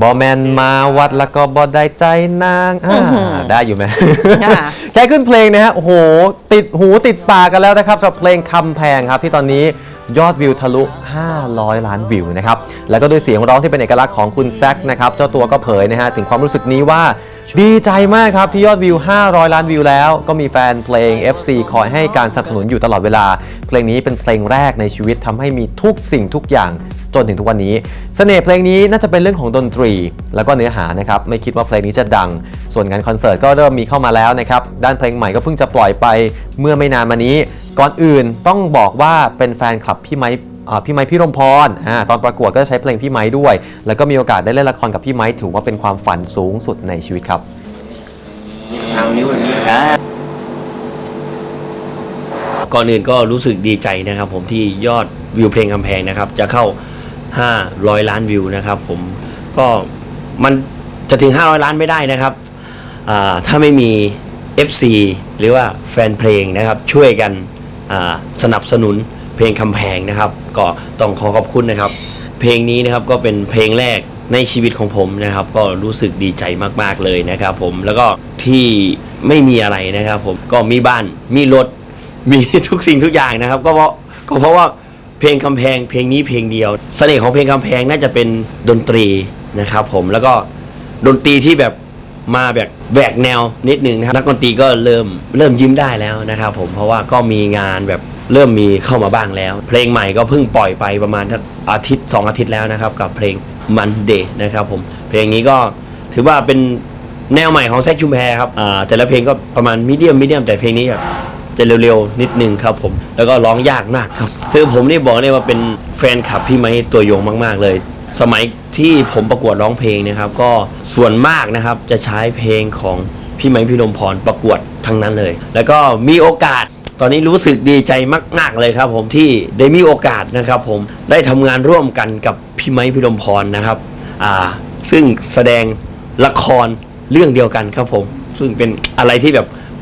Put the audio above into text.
บอแมนมาวัดแล้วก็บอได้ใจนางอ่าได้อยู่ไหมค่ะแค่ขึ้นเพลงนะฮะโอ้โห ติดหูติดปากกันแล้วนะครับสำหรับเพลงคำแพงครับที่ตอนนี้ยอดวิวทะลุ 500 ล้านวิวนะครับ แล้วก็ด้วยเสียงร้องที่เป็นเอกลักษณ์ของคุณแซคนะครับ เจ้าตัวก็เผยนะฮะถึงความรู้สึกนี้ว่าดีใจมากครับที่ยอดวิว 500 ล้านวิวแล้ว ก็มีแฟนเพลง FC คอยให้การสนับสนุนอยู่ตลอดเวลา เพลงนี้เป็นเพลงแรกในชีวิตทำให้มีทุกสิ่งทุกอย่าง จนถึงทุกวันนี้เสน่ห์เพลงนี้น่าจะเป็นเรื่องของดนตรี แล้วก็เนื้อหานะครับไม่คิดว่าเพลงนี้จะดัง ส่วนงานคอนเสิร์ตก็เริ่มมีเข้ามาแล้วนะครับด้านเพลงใหม่ก็เพิ่งจะปล่อยไปเมื่อไม่นานมานี้ ก่อนอื่นต้องบอกว่าเป็นแฟนคลับพี่ไม้พี่ไม้พี่รมพรอตอนประกวดก็จะใช้เพลงพี่ไม้ด้วย แล้วก็มีโอกาสได้เล่นละครกับพี่ไม้ถือว่าเป็นความฝันสูงสุดในชีวิตครับทางนิ้วแบบนี้ก่อนอื่นก็รู้สึกดีใจนะครับ ผมที่ยอดวิวเพลงคำแพงนะครับ จะเข้า 500 ล้านวิวนะครับผมก็มันจะถึง 500 ล้านไม่ได้นะครับถ้าไม่มี FC หรือว่าแฟนเพลงนะครับช่วยกันสนับสนุนเพลงคำแพงนะครับ ก็ต้องขอขอบคุณนะครับ เพลงนี้นะครับก็เป็นเพลงแรกในชีวิตของผมนะครับ ก็รู้สึกดีใจมากๆเลยนะครับผมแล้วก็ที่ไม่มีอะไรนะครับ ผมก็มีบ้านมีรถมีทุกสิ่งทุกอย่างนะครับ ก็เพราะก็เพราะว่า เพลงคำแพงเพลงนี้เพลงเดียวเสน่ห์ของเพลงคำแพงน่าจะเป็นดนตรีนะครับผมแล้วก็ดนตรีที่แบบมาแบบแหวกแนวนิดนึงนะครับนักดนตรีก็เริ่มเริ่มยิ้มได้แล้วนะครับผมเพราะว่าก็มีงานแบบเริ่มมีเข้ามาบ้างแล้ว เพลงใหม่ก็เพิ่งปล่อยไปประมาณทักอาทิตย์สองอาทิตย์แล้วนะครับ กับเพลงมันเดย์นะครับผมเพลงนี้ก็ถือว่าเป็นแนวใหม่ของแซคชุมแพรครับอ่าแต่ละเพลงก็ประมาณมีเดียมมีเดียมแต่เพลงนี้แบบ จะเร็วๆนิดนึงครับผม แล้วก็ร้องยากมากครับ คือผมนี่บอกเลยว่าเป็นแฟนคลับพี่ไม้ตัวยงมากๆเลย สมัยที่ผมประกวดร้องเพลงนะครับ ก็ส่วนมากนะครับจะใช้เพลงของพี่ไม้พี่นมพรประกวดทั้งนั้นเลย แล้วก็มีโอกาสตอนนี้รู้สึกดีใจมาก ๆ เลยครับ ผมที่ได้มีโอกาสนะครับ ผมได้ทำงานร่วมกันกับพี่ไม้พี่นมพรนะครับอ่าซึ่งแสดงละครเรื่องเดียวกันครับผม ซึ่งเป็นอะไรที่แบบ